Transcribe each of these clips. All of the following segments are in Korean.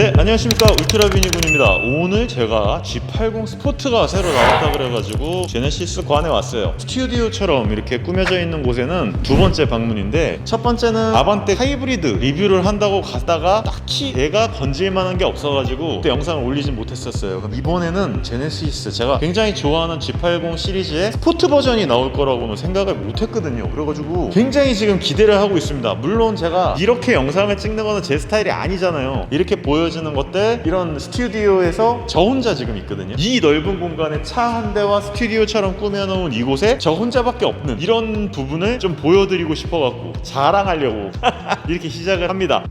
네 안녕하십니까. 울트라비니군입니다. 오늘 제가 G80 스포트가 새로 나왔다 그래가지고 제네시스 관에 왔어요. 스튜디오처럼 이렇게 꾸며져 있는 곳에는 두 번째 방문인데 첫 번째는 아반떼 하이브리드 리뷰를 한다고 갔다가 딱히 내가 건질 만한 게 없어가지고 그때 영상을 올리진 못했었어요. 이번에는 제네시스. 제가 굉장히 좋아하는 G80 시리즈의 스포트 버전이 나올 거라고는 생각을 못했거든요. 그래가지고 굉장히 지금 기대를 하고 있습니다. 물론 제가 이렇게 영상을 찍는 거는 제 스타일이 아니잖아요. 이렇게 보여 지는 것들 이런 스튜디오에서 저 혼자 지금 있거든요. 이 넓은 공간에 차 한 대와 스튜디오처럼 꾸며놓은 이곳에 저 혼자밖에 없는 이런 부분을 좀 보여드리고 싶어갖고 자랑하려고 이렇게 시작을 합니다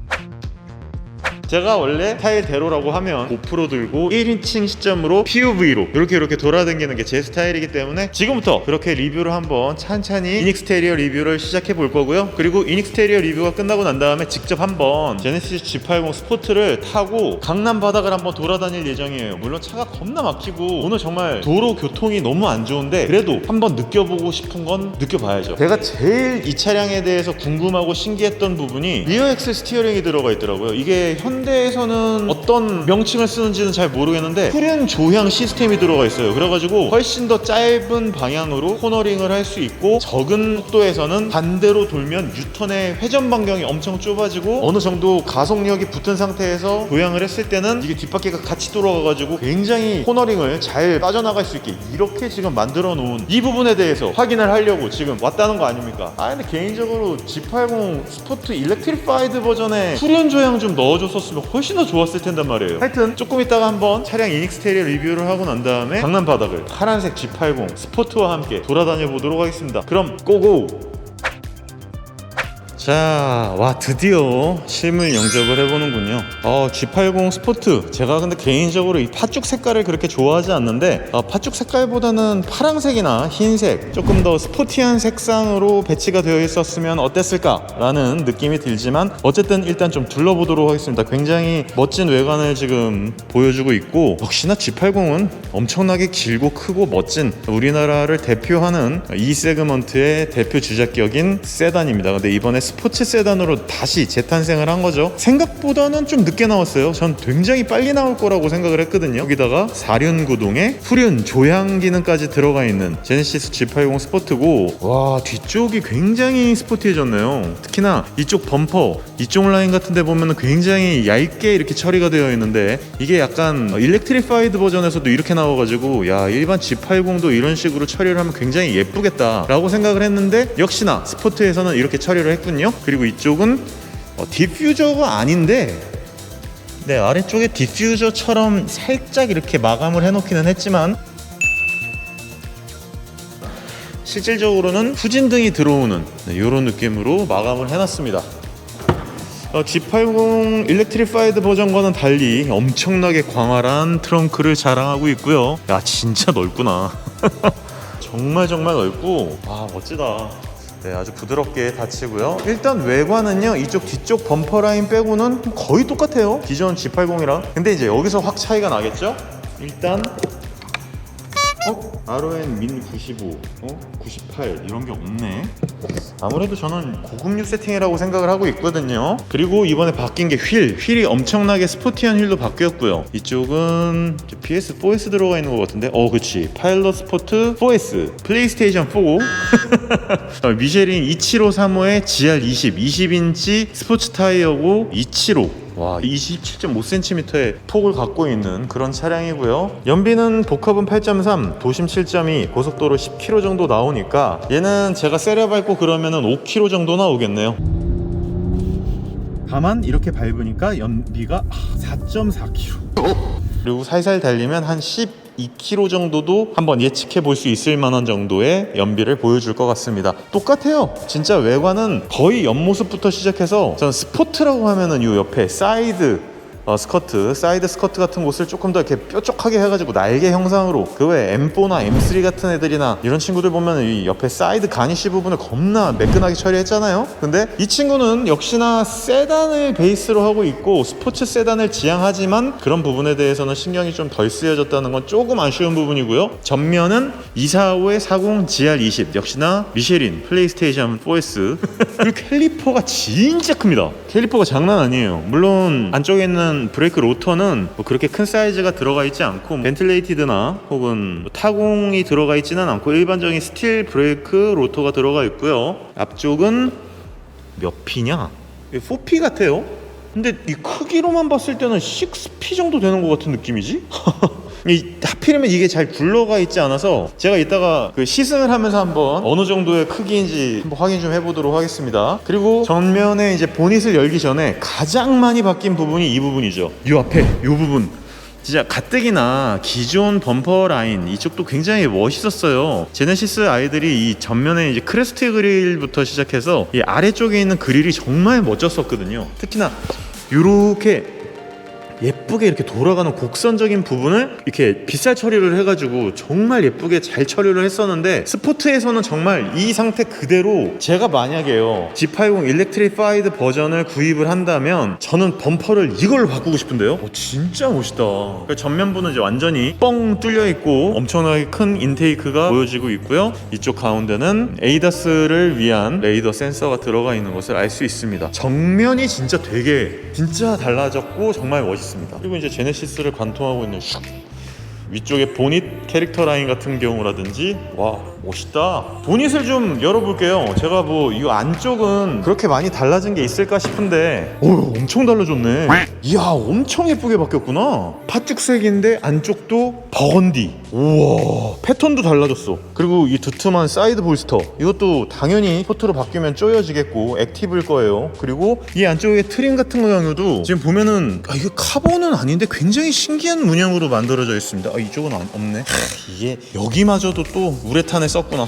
제가 원래 스타일대로라고 하면 고프로 들고 1인칭 시점으로 POV로 이렇게 이렇게 돌아다니는 게 제 스타일이기 때문에 지금부터 그렇게 리뷰를 한번 찬찬히 이닉스테리어 리뷰를 시작해 볼 거고요. 그리고 이닉스테리어 리뷰가 끝나고 난 다음에 직접 한번 제네시스 G80 스포트를 타고 강남 바닥을 한번 돌아다닐 예정이에요. 물론 차가 겁나 막히고 오늘 정말 도로 교통이 너무 안 좋은데 그래도 한번 느껴보고 싶은 건 느껴봐야죠. 제가 제일 이 차량에 대해서 궁금하고 신기했던 부분이 리어 엑셀 스티어링이 들어가 있더라고요. 이게 현 대에서는 어떤 명칭을 쓰는지는 잘 모르겠는데 후륜 조향 시스템이 들어가 있어요 그래가지고 훨씬 더 짧은 방향으로 코너링을 할 수 있고 적은 속도에서는 반대로 돌면 유턴의 회전 반경이 엄청 좁아지고 어느 정도 가속력이 붙은 상태에서 조향을 했을 때는 이게 뒷바퀴가 같이 돌아가가지고 굉장히 코너링을 잘 빠져나갈 수 있게 이렇게 지금 만들어 놓은 이 부분에 대해서 확인을 하려고 지금 왔다는 거 아닙니까? 아 근데 개인적으로 G80 스포트 일렉트리파이드 버전에 후륜 조향 좀 넣어줬었으면 훨씬 더 좋았을 텐단 말이에요 하여튼 조금 이따가 한번 차량 이닉스테리어 리뷰를 하고 난 다음에 강남 바닥을 파란색 G80 스포트와 함께 돌아다녀 보도록 하겠습니다 그럼 고고! 자, 와 드디어 실물 영접을 해보는군요. 어, G80 스포트. 제가 근데 개인적으로 이 팥죽 색깔을 그렇게 좋아하지 않는데 어, 팥죽 색깔보다는 파랑색이나 흰색, 조금 더 스포티한 색상으로 배치가 되어 있었으면 어땠을까라는 느낌이 들지만 어쨌든 일단 좀 둘러보도록 하겠습니다. 굉장히 멋진 외관을 지금 보여주고 있고 역시나 G80은 엄청나게 길고 크고 멋진 우리나라를 대표하는 이 세그먼트의 대표 주작격인 세단입니다. 근데 이번에 스포 츠 세단으로 다시 재탄생을 한 거죠. 생각보다는 좀 늦게 나왔어요. 전 굉장히 빨리 나올 거라고 생각을 했거든요. 여기다가 사륜 구동에 후륜 조향 기능까지 들어가 있는 제네시스 G80 스포트고 와 뒤쪽이 굉장히 스포티해졌네요. 특히나 이쪽 범퍼 이쪽 라인 같은 데 보면 굉장히 얇게 이렇게 처리가 되어 있는데 이게 약간 일렉트리파이드 버전에서도 이렇게 나와가지고 야 일반 G80도 이런 식으로 처리를 하면 굉장히 예쁘겠다라고 생각을 했는데 역시나 스포트에서는 이렇게 처리를 했군요. 그리고 이쪽은 어, 디퓨저가 아닌데 네 아래쪽에 디퓨저처럼 살짝 이렇게 마감을 해놓기는 했지만 실질적으로는 후진등이 들어오는 이런 느낌으로 마감을 해놨습니다. 어, G80 일렉트리파이드 버전과는 달리 엄청나게 광활한 트렁크를 자랑하고 있고요. 야 진짜 넓구나. 정말 정말 넓고 아 멋지다. 네, 아주 부드럽게 닫히고요. 일단 외관은요, 이쪽 뒤쪽 범퍼 라인 빼고는 거의 똑같아요. 기존 G80이랑. 근데 이제 여기서 확 차이가 나겠죠? 일단 어? RON 민 95, 어? 98 이런 게 없네. 아무래도 저는 고급류 세팅이라고 생각을 하고 있거든요. 그리고 이번에 바뀐 게 휠. 휠이 엄청나게 스포티한 휠로 바뀌었고요. 이쪽은 PS4S 들어가 있는 것 같은데. 어, 그렇지. 파일럿 스포트 4S. 플레이스테이션 4. 어, 미쉐린 2753호의 GR20, 20인치 스포츠 타이어고 275. 와, 27.5cm의 폭을 갖고 있는 그런 차량이고요. 연비는 복합은 8.3, 도심 7.2, 고속도로 10km 정도 나오니까 얘는 제가 세려 밟고 그러면 은 5km 정도 나오겠네요. 다만 이렇게 밟으니까 연비가 4.4km. 그리고 살살 달리면 한 12km 정도도 한번 예측해 볼 수 있을 만한 정도의 연비를 보여줄 것 같습니다. 똑같아요. 진짜 외관은 거의 옆모습부터 시작해서 전 스포트라고 하면은 요 옆에 사이드 어, 스커트, 사이드 스커트 같은 곳을 조금 더 이렇게 뾰족하게 해가지고 날개 형상으로 그 외에 M4나 M3 같은 애들이나 이런 친구들 보면 이 옆에 사이드 가니쉬 부분을 겁나 매끈하게 처리했잖아요. 근데 이 친구는 역시나 세단을 베이스로 하고 있고 스포츠 세단을 지향하지만 그런 부분에 대해서는 신경이 좀 덜 쓰여졌다는 건 조금 아쉬운 부분이고요. 전면은 245의 40 GR20 역시나 미쉐린 플레이스테이션 4S 그리고 캘리퍼가 진짜 큽니다. 캘리퍼가 장난 아니에요. 물론 안쪽에 있는 브레이크 로터는 뭐 그렇게 큰 사이즈가 들어가 있지 않고 벤틀레이티드나 혹은 뭐 타공이 들어가 있지는 않고 일반적인 스틸 브레이크 로터가 들어가 있고요. 앞쪽은 몇 피냐? 4P 같아요. 근데 이 크기로만 봤을 때는 6P 정도 되는 것 같은 느낌이지? 이 하필이면 이게 잘 굴러가 있지 않아서 제가 이따가 그 시승을 하면서 한번 어느 정도의 크기인지 한번 확인 좀 해보도록 하겠습니다. 그리고 전면에 이제 보닛을 열기 전에 가장 많이 바뀐 부분이 이 부분이죠. 이 앞에 이 부분. 진짜 가뜩이나 기존 범퍼 라인 이쪽도 굉장히 멋있었어요. 제네시스 아이들이 이 전면에 이제 크레스트 그릴부터 시작해서 이 아래쪽에 있는 그릴이 정말 멋졌었거든요. 특히나 이렇게 예쁘게 이렇게 돌아가는 곡선적인 부분을 이렇게 빗살 처리를 해가지고 정말 예쁘게 잘 처리를 했었는데 스포트에서는 정말 이 상태 그대로 제가 만약에요. G80 일렉트리파이드 버전을 구입을 한다면 저는 범퍼를 이걸로 바꾸고 싶은데요. 어, 진짜 멋있다. 그러니까 전면부는 이제 완전히 뻥 뚫려 있고 엄청나게 큰 인테이크가 보여지고 있고요. 이쪽 가운데는 에이다스를 위한 레이더 센서가 들어가 있는 것을 알 수 있습니다. 정면이 진짜 되게 진짜 달라졌고 정말 멋있 습니다. 그리고 이제 제네시스를 관통하고 있는 슉 위쪽에 보닛 캐릭터 라인 같은 경우라든지 와 멋있다. 보닛을 좀 열어볼게요. 제가 뭐 이 안쪽은 그렇게 많이 달라진 게 있을까 싶은데. 오 엄청 달라졌네. 이야 엄청 예쁘게 바뀌었구나. 팥죽색인데 안쪽도 버건디. 우와 패턴도 달라졌어. 그리고 이 두툼한 사이드 볼스터. 이것도 당연히 포트로 바뀌면 쪼여지겠고 액티브일 거예요. 그리고 이 안쪽에 트림 같은 경우도 지금 보면은 아, 이게 카본은 아닌데 굉장히 신기한 문양으로 만들어져 있습니다. 아, 이쪽은 안- 없네. 하, 이게 여기마저도 또 우레탄에 jeg satt nå.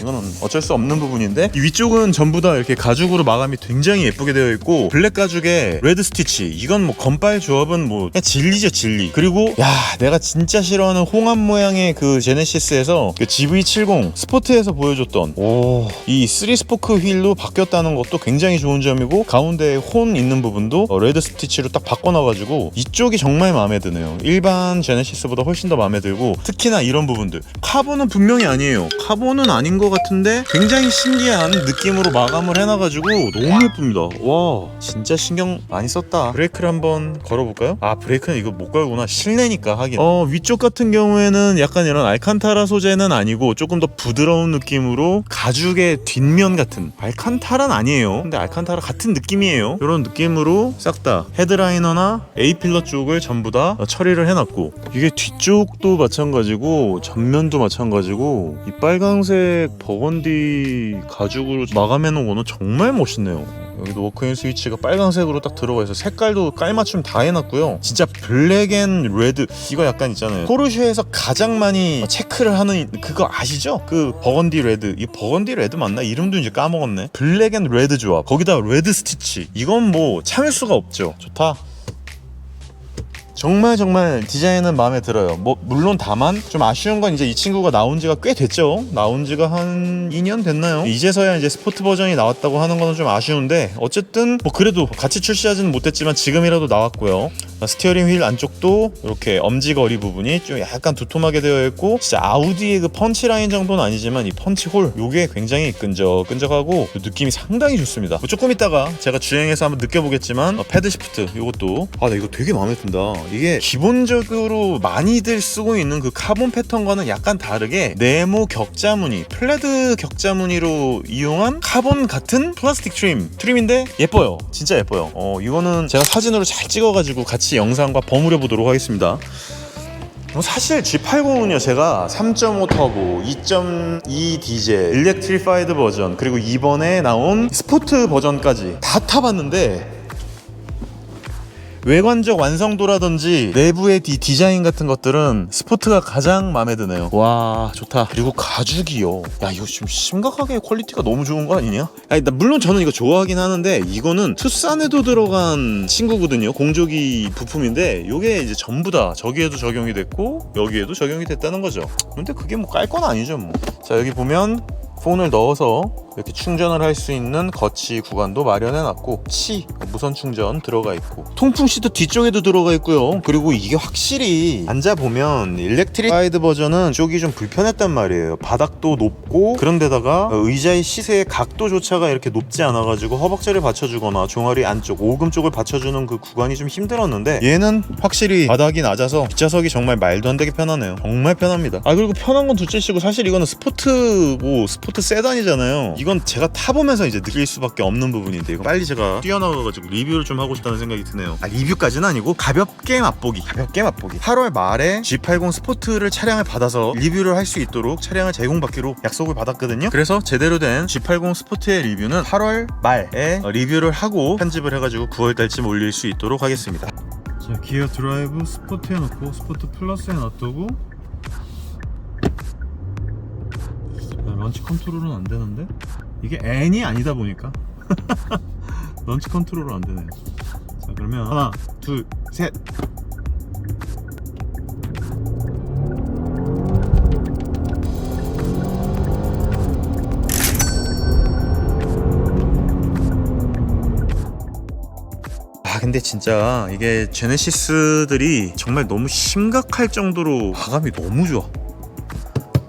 이거는 어쩔 수 없는 부분인데 이 위쪽은 전부 다 이렇게 가죽으로 마감이 굉장히 예쁘게 되어 있고 블랙 가죽에 레드 스티치 이건 뭐 건빨 조합은 뭐 그냥 진리죠 진리. 그리고 야 내가 진짜 싫어하는 홍합 모양의 그 제네시스에서 그 GV70 스포트에서 보여줬던 오이 3스포크 휠로 바뀌었다는 것도 굉장히 좋은 점이고 가운데에 혼 있는 부분도 어, 레드 스티치로 딱 바꿔놔가지고 이쪽이 정말 마음에 드네요. 일반 제네시스보다 훨씬 더 마음에 들고 특히나 이런 부분들. 카본은 분명히 아니에요. 카본은 아닌 것 같은데? 굉장히 신기한 느낌으로 마감을 해놔가지고 너무 예쁩니다. 와. 진짜 신경 많이 썼다. 브레이크를 한번 걸어볼까요? 아 브레이크는 이거 못 걸구나. 실내니까 하긴. 어 위쪽 같은 경우에는 약간 이런 알칸타라 소재는 아니고 조금 더 부드러운 느낌으로 가죽의 뒷면 같은. 알칸타라는 아니에요. 근데 알칸타라 같은 느낌이에요. 이런 느낌으로 싹 다 헤드라이너나 A필러 쪽을 전부 다 어, 처리를 해놨고. 이게 뒤쪽도 마찬가지고 전면도 마찬가지고 이 빨강색 버건디 가죽으로 마감해놓은 거는 정말 멋있네요. 여기도 워크인 스위치가 빨강색으로 딱 들어가 있어 색깔도 깔맞춤 다 해놨고요. 진짜 블랙 앤 레드 이거 약간 있잖아요. 포르쉐에서 가장 많이 체크를 하는 그거 아시죠? 그 버건디 레드 이 버건디 레드 맞나? 이름도 이제 까먹었네. 블랙 앤 레드 조합. 거기다 레드 스티치. 이건 뭐 참을 수가 없죠. 좋다 정말 정말 디자인은 마음에 들어요. 뭐 물론 다만 좀 아쉬운 건 이제 이 친구가 나온 지가 꽤 됐죠. 나온 지가 한 2년 됐나요? 이제서야 이제 스포트 버전이 나왔다고 하는 거는 좀 아쉬운데 어쨌든 뭐 그래도 같이 출시하지는 못했지만 지금이라도 나왔고요. 스티어링 휠 안쪽도 이렇게 엄지거리 부분이 좀 약간 두툼하게 되어 있고 진짜 아우디의 그 펀치 라인 정도는 아니지만 이 펀치 홀 요게 굉장히 끈적끈적하고 느낌이 상당히 좋습니다. 뭐 조금 있다가 제가 주행해서 한번 느껴보겠지만 어, 패드 시프트 이것도 아 나 이거 되게 마음에 든다. 이게 기본적으로 많이들 쓰고 있는 그 카본 패턴과는 약간 다르게 네모 격자 무늬, 플레드 격자 무늬로 이용한 카본 같은 플라스틱 트림 트림인데 예뻐요. 진짜 예뻐요. 어 이거는 제가 사진으로 잘 찍어가지고 같이 영상과 버무려 보도록 하겠습니다. 뭐 사실 G80은요 제가 3.5 터보, 2.2 디젤, 일렉트리파이드 버전 그리고 이번에 나온 스포트 버전까지 다 타봤는데 외관적 완성도라든지 내부의 디, 디자인 같은 것들은 스포트가 가장 마음에 드네요. 와 좋다. 그리고 가죽이요. 야 이거 지금 심각하게 퀄리티가 너무 좋은 거 아니냐? 아니 나 물론 저는 이거 좋아하긴 하는데 이거는 투싼에도 들어간 친구거든요. 공조기 부품인데 이게 이제 전부 다 저기에도 적용이 됐고 여기에도 적용이 됐다는 거죠. 근데 그게 뭐 깔 건 아니죠 뭐. 자 여기 보면 폰을 넣어서 이렇게 충전을 할 수 있는 거치 구간도 마련해 놨고 치 무선 충전 들어가 있고 통풍 시트 뒤쪽에도 들어가 있고요. 그리고 이게 확실히 앉아 보면 일렉트리파이드 버전은 쪽이 좀 불편했단 말이에요. 바닥도 높고 그런데다가 의자의 시세의 각도조차가 이렇게 높지 않아 가지고 허벅지를 받쳐주거나 종아리 안쪽 오금 쪽을 받쳐주는 그 구간이 좀 힘들었는데 얘는 확실히 바닥이 낮아서 뒷좌석이 정말 말도 안 되게 편하네요. 정말 편합니다. 아 그리고 편한 건 둘째치고 사실 이거는 스포트고 스포트 세단이잖아요. 이건 제가 타보면서 이제 느낄 수밖에 없는 부분인데 이거 빨리 제가 뛰어나가가지고 리뷰를 좀 하고 싶다는 생각이 드네요. 아 리뷰까지는 아니고 가볍게 맛보기. 가볍게 맛보기. 8월 말에 G80 스포트를 차량을 받아서 리뷰를 할 수 있도록 차량을 제공받기로 약속을 받았거든요. 그래서 제대로 된 G80 스포트의 리뷰는 8월 말에 어, 리뷰를 하고 편집을 해가지고 9월 달쯤 올릴 수 있도록 하겠습니다. 자 기어 드라이브 스포트에 넣고 스포트 플러스에 놔두고 런치 컨트롤은 안 되는데 이게 N이 아니다 보니까 런치 컨트롤은 안 되네. 자 그러면 하나 둘 셋. 아 근데 진짜 이게 제네시스들이 정말 너무 심각할 정도로 마감이 너무 좋아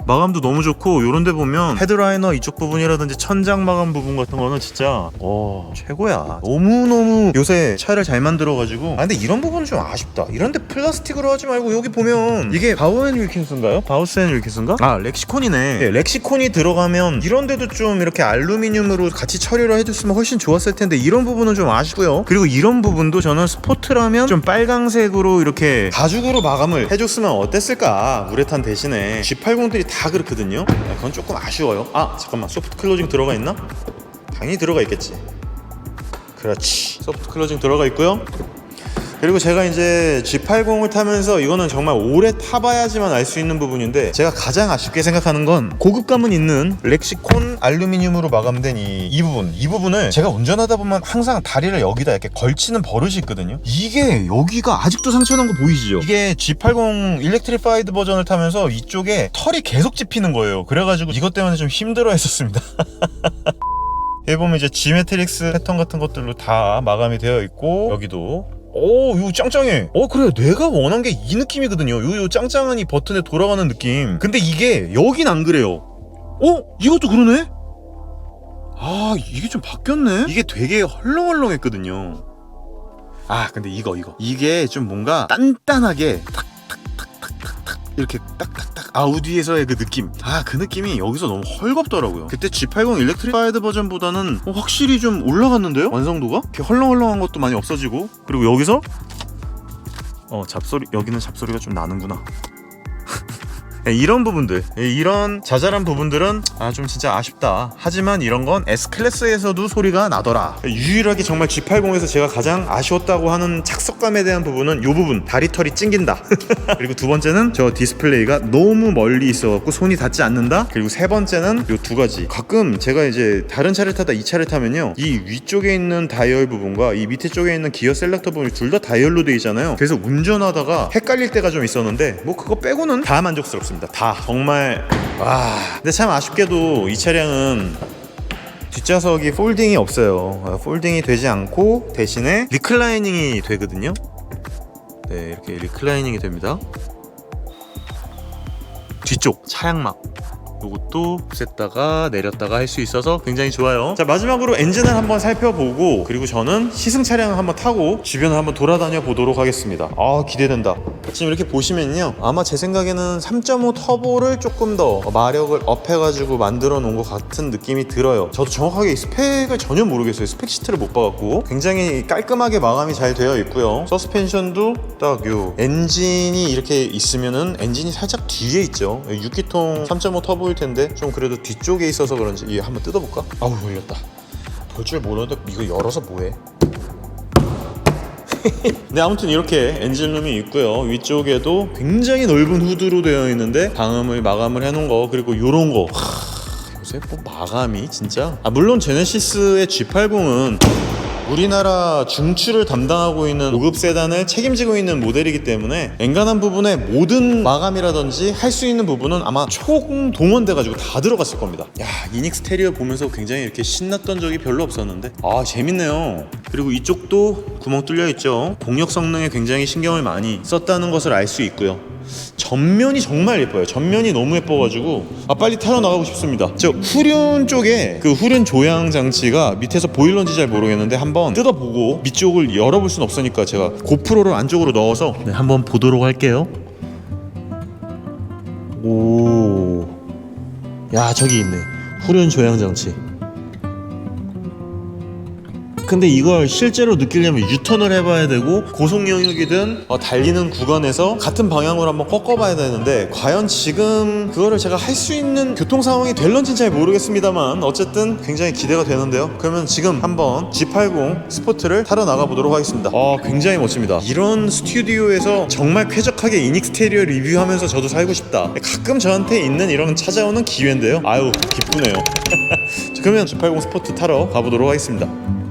마감도 너무 좋고 요런 데 보면 헤드라이너 이쪽 부분이라든지 천장 마감 부분 같은 거는 진짜 어 최고야. 너무너무 요새 차를 잘 만들어가지고. 아 근데 이런 부분은 좀 아쉽다. 이런데 플라스틱으로 하지 말고 여기 보면 이게 바우앤 윌킨스인가요? 바우스앤 윌킨스인가? 아 렉시콘이네. 네, 렉시콘이 들어가면 이런 데도 좀 이렇게 알루미늄으로 같이 처리를 해줬으면 훨씬 좋았을 텐데 이런 부분은 좀 아쉽고요. 그리고 이런 부분도 저는 스포트라면 좀 빨강색으로 이렇게 가죽으로 마감을 해줬으면 어땠을까? 우레탄 대신에 G80들이 다 그렇거든요. 네, 그건 조금 아쉬워요. 아 잠깐만. 소프트 클로징 들어가 있나? 당연히 들어가 있겠지. 그렇지. 소프트 클로징 들어가 있고요 그리고 제가 이제 G80을 타면서 이거는 정말 오래 타봐야지만 알 수 있는 부분인데 제가 가장 아쉽게 생각하는 건 고급감은 있는 렉시콘 알루미늄으로 마감된 이, 이 부분. 이 부분을 제가 운전하다 보면 항상 다리를 여기다 이렇게 걸치는 버릇이 있거든요. 이게 여기가 아직도 상처난 거 보이시죠? 이게 G80 일렉트리파이드 버전을 타면서 이쪽에 털이 계속 집히는 거예요. 그래가지고 이것 때문에 좀 힘들어 했었습니다. 여기 보면 이제 지메트릭스 패턴 같은 것들로 다 마감이 되어 있고 여기도 오 이거 짱짱해. 어 그래. 내가 원한 게 이 느낌이거든요. 요, 요 짱짱한 이 버튼에 돌아가는 느낌. 근데 이게 여긴 안 그래요. 어? 이것도 그러네? 아 이게 좀 바뀌었네? 이게 되게 헐렁헐렁했거든요. 아 근데 이거 이거. 이게 좀 뭔가 단단하게 탁 탁 탁 탁 탁 탁 이렇게 딱딱딱 아우디에서의 그 느낌. 아 그 느낌이 여기서 너무 헐겁더라고요. 그때 G80 일렉트리파이드 버전보다는 어, 확실히 좀 올라갔는데요? 완성도가? 이렇게 헐렁헐렁한 것도 많이 없어지고. 그리고 여기서 어 잡소리 여기는 잡소리가 좀 나는구나. 네, 이런 부분들 예, 이런 자잘한 부분들은 아 좀 진짜 아쉽다. 하지만 이런 건 S클래스에서도 소리가 나더라. 유일하게 정말 G80에서 제가 가장 아쉬웠다고 하는 착석감에 대한 부분은 이 부분 다리털이 찡긴다. 그리고 두 번째는 저 디스플레이가 너무 멀리 있어갖고 손이 닿지 않는다. 그리고 세 번째는 이 두 가지. 가끔 제가 이제 다른 차를 타다 이 차를 타면요 이 위쪽에 있는 다이얼 부분과 이 밑에 쪽에 있는 기어 셀렉터 부분이 둘 다 다이얼로 돼 있잖아요. 그래서 운전하다가 헷갈릴 때가 좀 있었는데 뭐 그거 빼고는 다 만족스럽습니다 다. 정말. 와 근데 참 아쉽게도 이 차량은 뒷좌석이 폴딩이 없어요. 어, 폴딩이 되지 않고 대신에 리클라이닝이 되거든요. 네 이렇게 리클라이닝이 됩니다. 뒤쪽 차량막 요것도 셌다가 내렸다가 할 수 있어서 굉장히 좋아요. 자 마지막으로 엔진을 한번 살펴보고 그리고 저는 시승 차량을 한번 타고 주변을 한번 돌아다녀 보도록 하겠습니다. 아 기대된다. 지금 이렇게 보시면요. 아마 제 생각에는 3.5 터보를 조금 더 마력을 업해가지고 만들어 놓은 것 같은 느낌이 들어요. 저도 정확하게 이 스펙을 전혀 모르겠어요. 스펙 시트를 못 봐갖고. 굉장히 깔끔하게 마감이 잘 되어 있고요. 서스펜션도 딱 요 엔진이 이렇게 있으면은 엔진이 살짝 뒤에 있죠. 6기통 3.5 터보 일 텐데? 좀 그래도 뒤쪽에 있어서 그런지. 이거 한번 뜯어볼까? 아우 걸렸다. 볼 줄 모르는데 이거 열어서 뭐해? 네 아무튼 이렇게 엔진룸이 있고요. 위쪽에도 굉장히 넓은 후드로 되어 있는데 방음을 마감을 해놓은 거 그리고 요런 거. 하, 요새 뭐 마감이 진짜. 아 물론 제네시스의 G80은 우리나라 중추를 담당하고 있는 고급 세단을 책임지고 있는 모델이기 때문에 엔간한 부분에 모든 마감이라든지 할 수 있는 부분은 아마 총 동원돼가지고 다 들어갔을 겁니다. 야 이닉스 테리어 보면서 굉장히 이렇게 신났던 적이 별로 없었는데 아 재밌네요. 그리고 이쪽도 구멍 뚫려 있죠. 동력 성능에 굉장히 신경을 많이 썼다는 것을 알 수 있고요. 전면이 정말 예뻐요. 전면이 너무 예뻐가지고 아 빨리 타러 나가고 싶습니다. 저 후륜 쪽에 그 후륜 조향 장치가 밑에서 보일런지 잘 모르겠는데 한번 뜯어보고 밑쪽을 열어볼 순 없으니까 제가 고프로를 안쪽으로 넣어서 네, 한번 보도록 할게요. 오, 야 저기 있네. 후륜 조향 장치. 근데 이걸 실제로 느끼려면 유턴을 해봐야 되고 고속 영역이든 어, 달리는 구간에서 같은 방향으로 한번 꺾어봐야 되는데 과연 지금 그거를 제가 할 수 있는 교통 상황이 될런지는 잘 모르겠습니다만 어쨌든 굉장히 기대가 되는데요. 그러면 지금 한번 G80 스포트를 타러 나가 보도록 하겠습니다. 아 굉장히 멋집니다. 이런 스튜디오에서 정말 쾌적하게 이닉스테리어 리뷰하면서 저도 살고 싶다. 가끔 저한테 있는 이런 찾아오는 기회인데요. 아유 기쁘네요. 그러면 G80 스포트 타러 가보도록 하겠습니다.